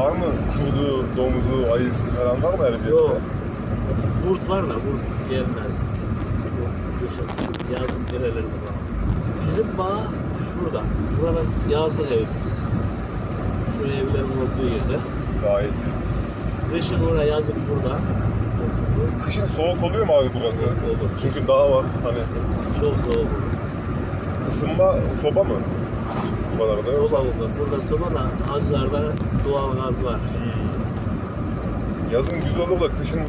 Var mı kurdu, domuzu, ayısı falan var mı Erciyes'te? Yok. Kurt var da kurt gelmez. Bu Kışın, yazın nerelerde var. Bizim bağ şurada. Buranın yazlık evimiz. Şu evlerin olduğu yerde. Gayet iyi. Kışın oraya yazıp burada. Kışın soğuk oluyor mu abi burası? Olur. Çünkü dağ var. Hani Çok soğuk olur. Isınma soba mı? Buralarda Soba yoksa? olur. Burada soba da hacılarda doğal gaz var. Hmm. Yazın güzel olur da kışın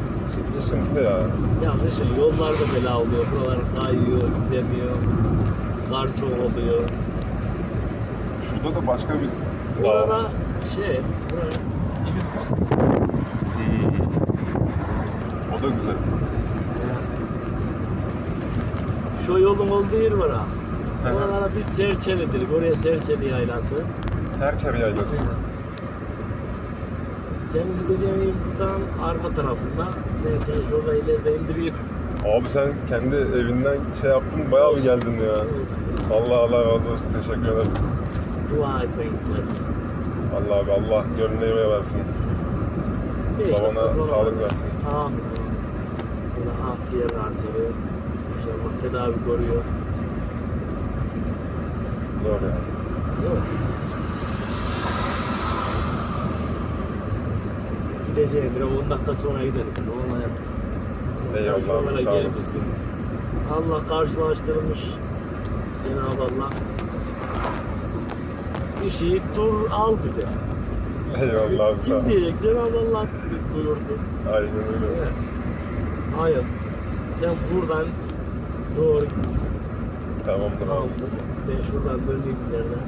sıkıntılı ya. Ya kışın yollarda bela oluyor. Buralar kayıyor, gidemiyor. Kar çok oluyor. Şurada da başka bir. Burada şey, buraya bastı. Hmm. O da güzel. Şu yolun olduğu yer var ha. Oralara biz Serçeli dedik. Oraya Serçeli yaylası. Serçer yaylası. Senin gideceğin buradan arka tarafında. Ben seni şurada ileride indireyim. Abi sen kendi evinden şey yaptın bayağı bir geldin ya. Allah Allah razı olsun teşekkür ederim. Dua gittiler. Allah abi Allah gönlüne versin. Beş Babana sağlık versin. Amin. Buna akciğer kanseri. İnşallah tedavi görüyor. Değil mi? Gideceğim bir 10 dakika sonra gidelim. Olmayan. Eyvallah, Sonra sağ olasın. Allah karşılaştırmış. Cenab-ı Allah. Bir şeyi dur al dedi. Eyvallah abi sağ Kim diyecek. Cenab-ı Allah buyurdu. Aynen öyle. Evet. Hayır. Sen buradan doğru. Tamamdır abi. Ben şuradan döneyim bir yerden.